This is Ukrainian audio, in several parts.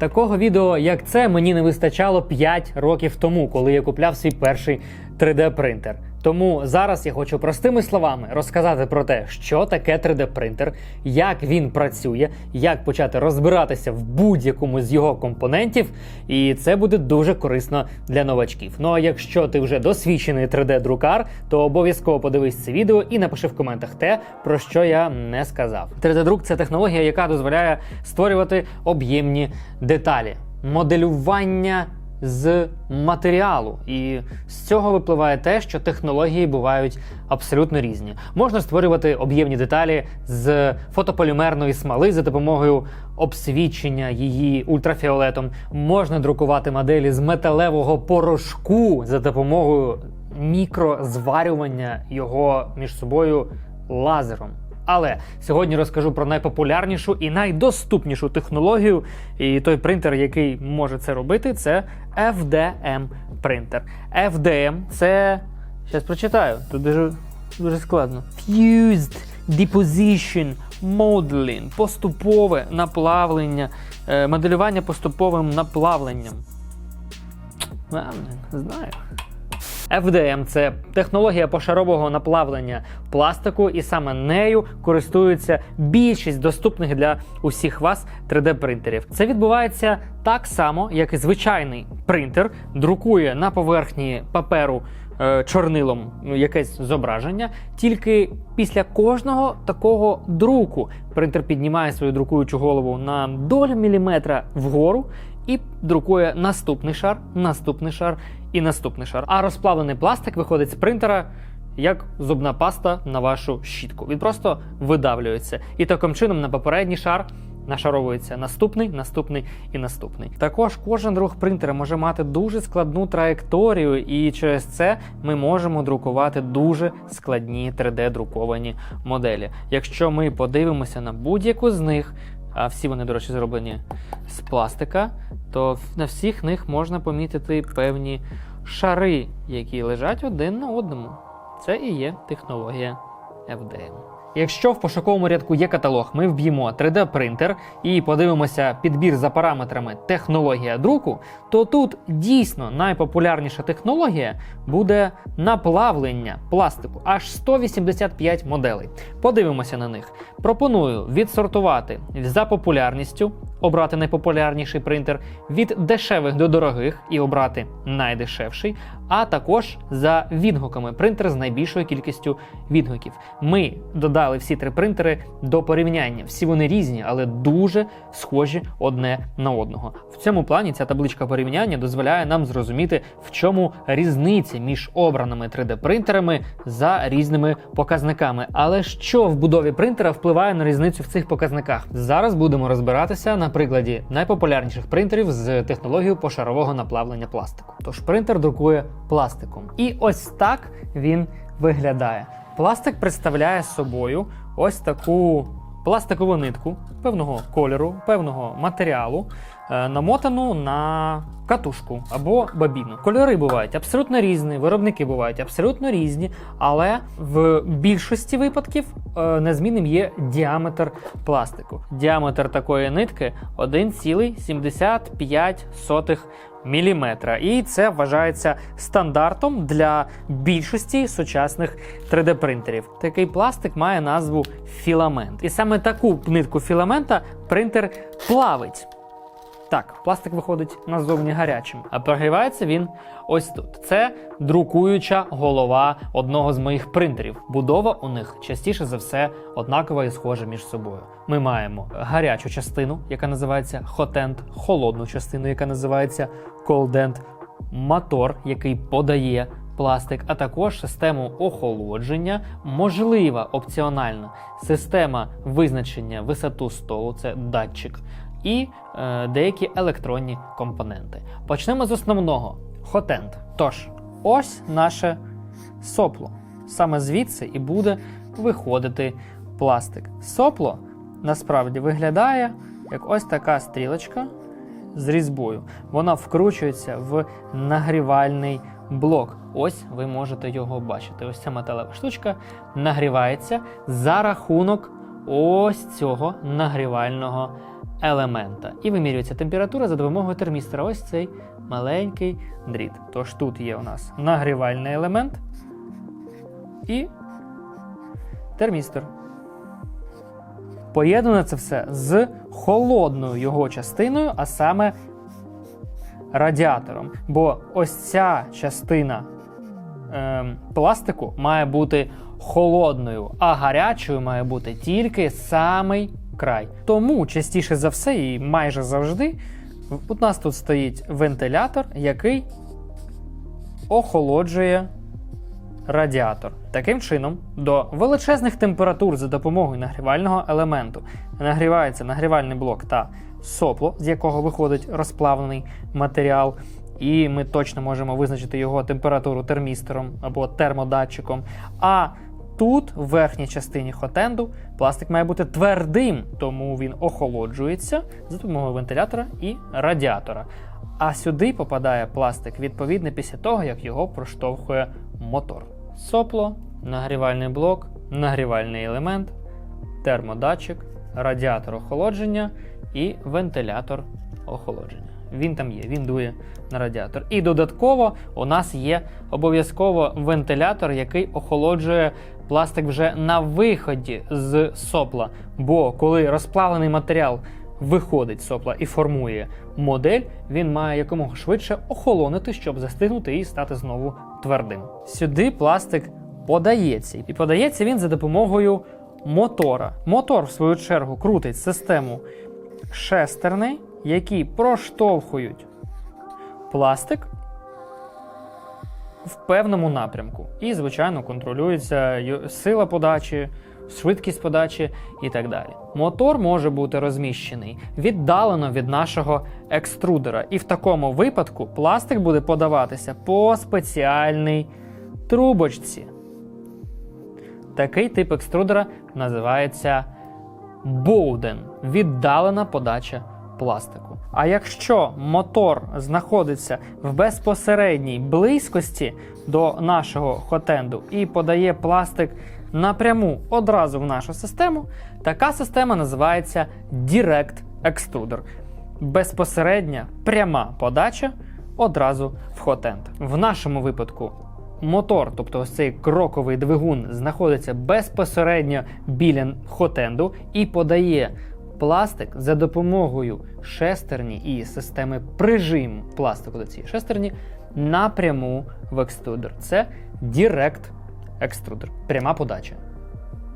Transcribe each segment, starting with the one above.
Такого відео, як це, мені не вистачало 5 років тому, коли я купляв свій перший 3D-принтер. Тому зараз я хочу простими словами розказати про те, що таке 3D-принтер, як він працює, як почати розбиратися в будь-якому з його компонентів, і це буде дуже корисно для новачків. Ну а якщо ти вже досвідчений 3D-друкар, то обов'язково подивись це відео і напиши в коментах те, про що я не сказав. 3D-друк це технологія, яка дозволяє створювати об'ємні деталі, моделювання з матеріалу, і з цього випливає те, що технології бувають абсолютно різні. Можна створювати об'ємні деталі з фотополімерної смоли за допомогою обсвічення її ультрафіолетом. Можна друкувати моделі з металевого порошку за допомогою мікрозварювання його між собою лазером. Але сьогодні розкажу про найпопулярнішу і найдоступнішу технологію. І той принтер, який може це робити, це FDM принтер. FDM це. Зараз прочитаю. Тут дуже, дуже складно. Fused Deposition Modeling. Поступове наплавлення, е, моделювання поступовим наплавленням. Знаю. FDM – це технологія пошарового наплавлення пластику, і саме нею користуються більшість доступних для усіх вас 3D-принтерів. Це відбувається так само, як і звичайний принтер друкує на поверхні паперу е, чорнилом якесь зображення. Тільки після кожного такого друку принтер піднімає свою друкуючу голову на долю міліметра вгору і друкує наступний шар, наступний шар і наступний шар. А розплавлений пластик виходить з принтера. Як зубна паста на вашу щітку. Він просто видавлюється. І таким чином на попередній шар нашаровується наступний, наступний і наступний. Також кожен друг принтера може мати дуже складну траєкторію, і через це ми можемо друкувати дуже складні 3D-друковані моделі. Якщо ми подивимося на будь-яку з них, а всі вони, до речі, зроблені з пластика, то на всіх них можна помітити певні шари, які лежать один на одному. Це і є технологія FDM. Якщо в пошуковому рядку є каталог, ми вб'ємо 3D-принтер і подивимося підбір за параметрами технологія друку, то тут дійсно найпопулярніша технологія буде наплавлення пластику, аж 185 моделей. Подивимося на них. Пропоную відсортувати за популярністю, обрати найпопулярніший принтер, від дешевих до дорогих і обрати найдешевший, а також за відгуками принтер з найбільшою кількістю відгуків. Ми додали всі три принтери до порівняння. Всі вони різні, але дуже схожі одне на одного. В цьому плані ця табличка порівняння дозволяє нам зрозуміти, в чому різниця між обраними 3D-принтерами за різними показниками. Але що в будові принтера впливає на різницю в цих показниках? Зараз будемо розбиратися на прикладі найпопулярніших принтерів з технологією пошарового наплавлення пластику. Тож принтер друкує пластиком. І ось так він виглядає. Пластик представляє собою ось таку пластикову нитку певного кольору, певного матеріалу, намотану на катушку або бабіну. Кольори бувають абсолютно різні, виробники бувають абсолютно різні, але в більшості випадків е, незмінним є діаметр пластику. Діаметр такої нитки 1,75 міліметра. І це вважається стандартом для більшості сучасних 3D-принтерів. Такий пластик має назву філамент. І саме таку нитку філамента принтер плавить. Так, пластик виходить назовні гарячим, а прогрівається він ось тут. Це друкуюча голова одного з моїх принтерів. Будова у них частіше за все однакова і схожа між собою. Ми маємо гарячу частину, яка називається hot-end, холодну частину, яка називається cold-end, мотор, який подає пластик, а також систему охолодження, можлива опціональна система визначення висоту столу, це датчик, і е, деякі електронні компоненти. Почнемо з основного хотенд. Тож, ось наше сопло. Саме звідси і буде виходити пластик. Сопло насправді виглядає як ось така стрілочка з різьбою. Вона вкручується в нагрівальний блок. Ось ви можете його бачити. Ось ця металева штучка нагрівається за рахунок ось цього нагрівального елемента. І вимірюється температура за допомогою термістора. Ось цей маленький дріт. Тож тут є у нас нагрівальний елемент і термістор. Поєднано це все з холодною його частиною, а саме радіатором. Бо ось ця частина ем, пластику має бути холодною, а гарячою має бути тільки самий край. Тому частіше за все і майже завжди у нас тут стоїть вентилятор, який охолоджує радіатор. Таким чином, до величезних температур за допомогою нагрівального елементу нагрівається нагрівальний блок та сопло, з якого виходить розплавлений матеріал. І ми точно можемо визначити його температуру термістором або термодатчиком. А тут, в верхній частині хотенду, пластик має бути твердим, тому він охолоджується за допомогою вентилятора і радіатора. А сюди попадає пластик відповідно після того, як його проштовхує мотор. Сопло, нагрівальний блок, нагрівальний елемент, термодатчик, радіатор охолодження і вентилятор охолодження. Він там є, він дує на радіатор. І додатково у нас є обов'язково вентилятор, який охолоджує пластик вже на виході з сопла. Бо коли розплавлений матеріал виходить з сопла і формує модель, він має якомога швидше охолонити, щоб застигнути і стати знову твердим. Сюди пластик подається, і подається він за допомогою мотора. Мотор, в свою чергу, крутить систему шестерней, які проштовхують пластик в певному напрямку. І, звичайно, контролюється сила подачі, швидкість подачі і так далі. Мотор може бути розміщений віддалено від нашого екструдера, і в такому випадку пластик буде подаватися по спеціальній трубочці. Такий тип екструдера називається боуден віддалена подача пластику. А якщо мотор знаходиться в безпосередній близькості до нашого хотенду і подає пластик напряму одразу в нашу систему, така система називається Direct Extruder. Безпосередня пряма подача одразу в хотенд. В нашому випадку мотор, тобто ось цей кроковий двигун, знаходиться безпосередньо біля хотенду і подає пластик за допомогою шестерні і системи прижиму пластику до цієї шестерні напряму в екструдер. Це Direct Extruder, пряма подача.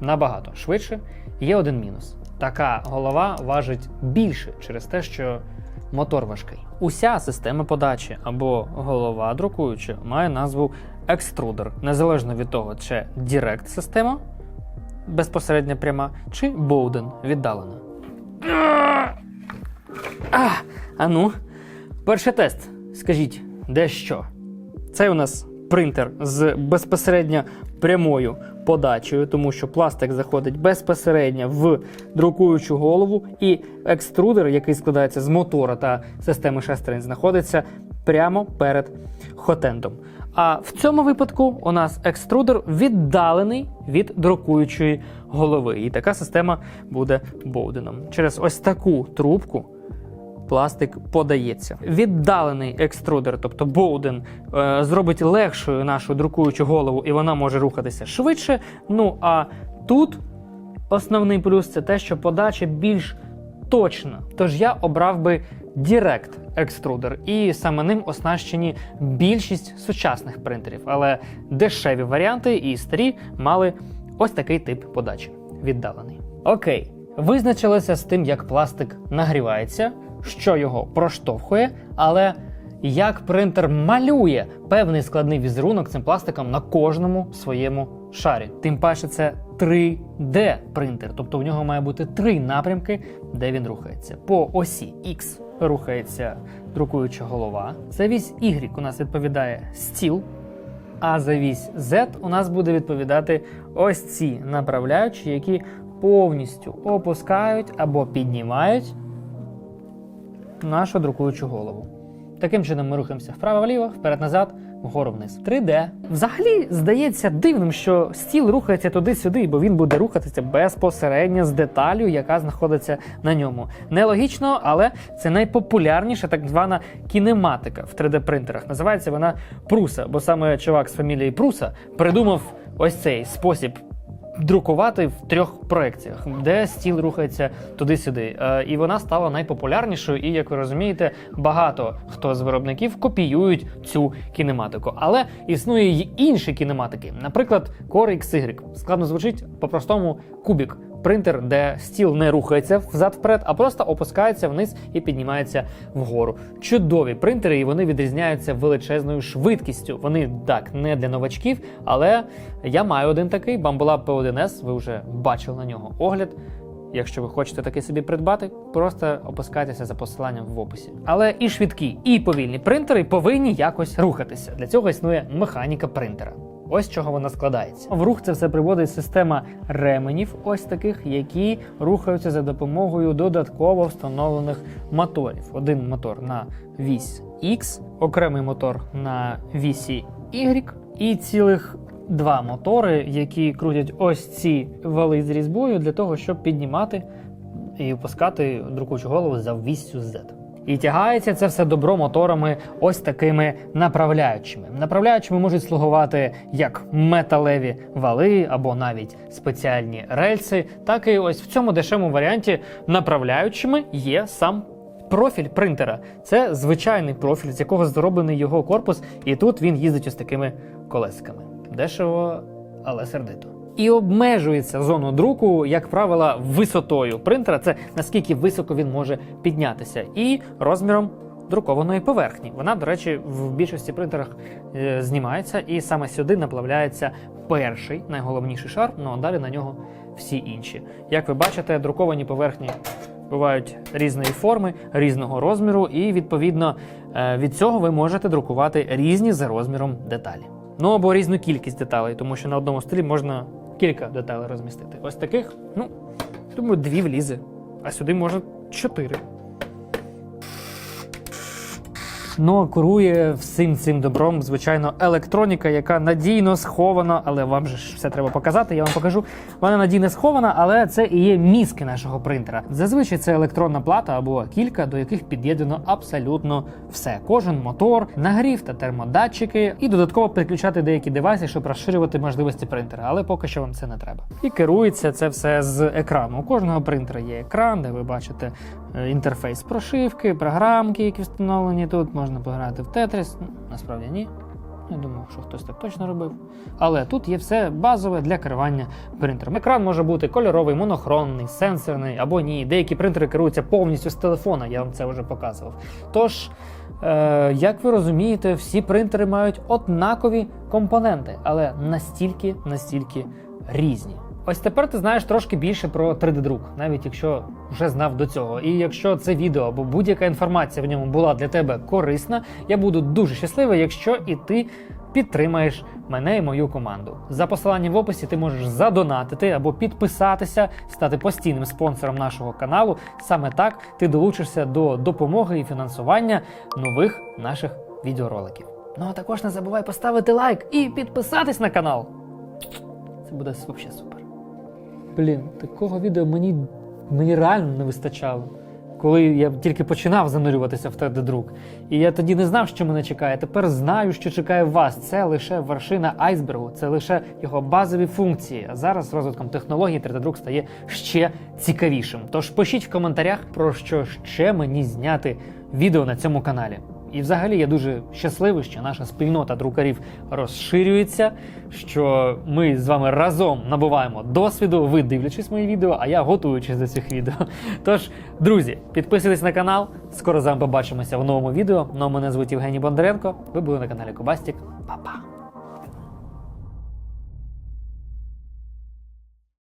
Набагато швидше. Є один мінус. Така голова важить більше через те, що мотор важкий. Уся система подачі або голова друкуюча має назву екструдер, незалежно від того, чи Direct система безпосередня пряма, чи Bowden віддалена. А, а ну, перший тест. Скажіть, де що? Це у нас принтер з безпосередньо прямою подачею, тому що пластик заходить безпосередньо в друкуючу голову, і екструдер, який складається з мотора та системи шестерень, знаходиться прямо перед хотендом. А в цьому випадку у нас екструдер віддалений від друкуючої голови. І така система буде боуденом. Через ось таку трубку пластик подається. Віддалений екструдер, тобто боуден, зробить легшою нашу друкуючу голову, і вона може рухатися швидше. Ну а тут основний плюс це те, що подача більш точна. Тож я обрав би Direct екструдер, і саме ним оснащені більшість сучасних принтерів, але дешеві варіанти і старі мали ось такий тип подачі віддалений. Окей, визначилися з тим, як пластик нагрівається, що його проштовхує, але як принтер малює певний складний візерунок цим пластиком на кожному своєму шарі. Тим паче це 3D принтер, тобто в нього має бути три напрямки, де він рухається. По осі X рухається друкуюча голова. За вісь Y у нас відповідає стіл. А за вісь Z у нас буде відповідати ось ці направляючі, які повністю опускають або піднімають нашу друкуючу голову. Таким чином ми рухаємося вправо-вліво, вперед-назад, вгору вниз. 3D. Взагалі здається дивним, що стіл рухається туди-сюди, бо він буде рухатися безпосередньо з деталю, яка знаходиться на ньому. Нелогічно, але це найпопулярніша так звана кінематика в 3D принтерах. Називається вона Пруса, бо саме чувак з фамілії Пруса придумав ось цей спосіб друкувати в трьох проекціях, де стіл рухається туди-сюди. Е, і вона стала найпопулярнішою. І як ви розумієте, багато хто з виробників копіюють цю кінематику. Але існує й інші кінематики, наприклад, Core XY. Складно звучить по-простому кубік. Принтер, де стіл не рухається взад-вперед, а просто опускається вниз і піднімається вгору. Чудові принтери, і вони відрізняються величезною швидкістю. Вони так не для новачків, але я маю один такий Bambolab P1S, Ви вже бачили на нього огляд. Якщо ви хочете такий собі придбати, просто опускайтеся за посиланням в описі. Але і швидкі, і повільні принтери повинні якось рухатися. Для цього існує механіка принтера. Ось чого вона складається. В рух це все приводить система ременів, ось таких, які рухаються за допомогою додатково встановлених моторів. Один мотор на вісь X, окремий мотор на вісі Y і цілих два мотори, які крутять ось ці вали з різьбою для того, щоб піднімати і опускати друкучу голову за віссю Z. І тягається це все добро моторами ось такими направляючими. Направляючими можуть слугувати як металеві вали або навіть спеціальні рельси, так і ось в цьому дешевому варіанті направляючими є сам. Профіль принтера це звичайний профіль, з якого зроблений його корпус, і тут він їздить ось такими колесками. Дешево, але сердито. І обмежується зону друку, як правило, висотою принтера. Це наскільки високо він може піднятися, і розміром друкованої поверхні. Вона, до речі, в більшості принтерах е, знімається, і саме сюди наплавляється перший найголовніший шар. Ну а далі на нього всі інші. Як ви бачите, друковані поверхні бувають різної форми, різного розміру, і відповідно е, від цього ви можете друкувати різні за розміром деталі. Ну або різну кількість деталей, тому що на одному стилі можна кілька деталей розмістити. Ось таких, ну, думаю, дві влізе, а сюди можна чотири. Ну, а керує всім цим добром, звичайно, електроніка, яка надійно схована, але вам же ж все треба показати. Я вам покажу. Вона надійно схована, але це і є мізки нашого принтера. Зазвичай це електронна плата або кілька, до яких під'єднано абсолютно все. Кожен мотор, нагрів та термодатчики, і додатково підключати деякі девайси, щоб розширювати можливості принтера. Але поки що вам це не треба. І керується це все з екрану. У кожного принтера є екран, де ви бачите інтерфейс прошивки, програмки, які встановлені тут. Можна пограти в Тетріс. Насправді ні. Я думав, що хтось так точно робив. Але тут є все базове для керування принтером. Екран може бути кольоровий, монохронний, сенсорний або ні. Деякі принтери керуються повністю з телефона, я вам це вже показував. Тож, е, як ви розумієте, всі принтери мають однакові компоненти, але настільки, настільки різні. Ось тепер ти знаєш трошки більше про 3D-друк, навіть якщо вже знав до цього. І якщо це відео або будь-яка інформація в ньому була для тебе корисна, я буду дуже щасливий, якщо і ти підтримаєш мене і мою команду. За посиланням в описі ти можеш задонатити або підписатися, стати постійним спонсором нашого каналу. Саме так ти долучишся до допомоги і фінансування нових наших відеороликів. Ну а також не забувай поставити лайк і підписатись на канал. Це буде взагалі супер. Блін, такого відео мені, мені реально не вистачало. Коли я тільки починав занурюватися в 3D-друк. І я тоді не знав, що мене чекає. Тепер знаю, що чекає вас. Це лише вершина айсбергу, це лише його базові функції. А зараз з розвитком технологій 3D-друк стає ще цікавішим. Тож пишіть в коментарях, про що ще мені зняти відео на цьому каналі. І взагалі я дуже щасливий, що наша спільнота друкарів розширюється, що ми з вами разом набуваємо досвіду, ви дивлячись мої відео, а я готуючись до цих відео. Тож, друзі, підписуйтесь на канал. Скоро з вами побачимося в новому відео. Ну, мене звуть Євгеній Бондаренко. Ви були на каналі Кобастік. Па-па!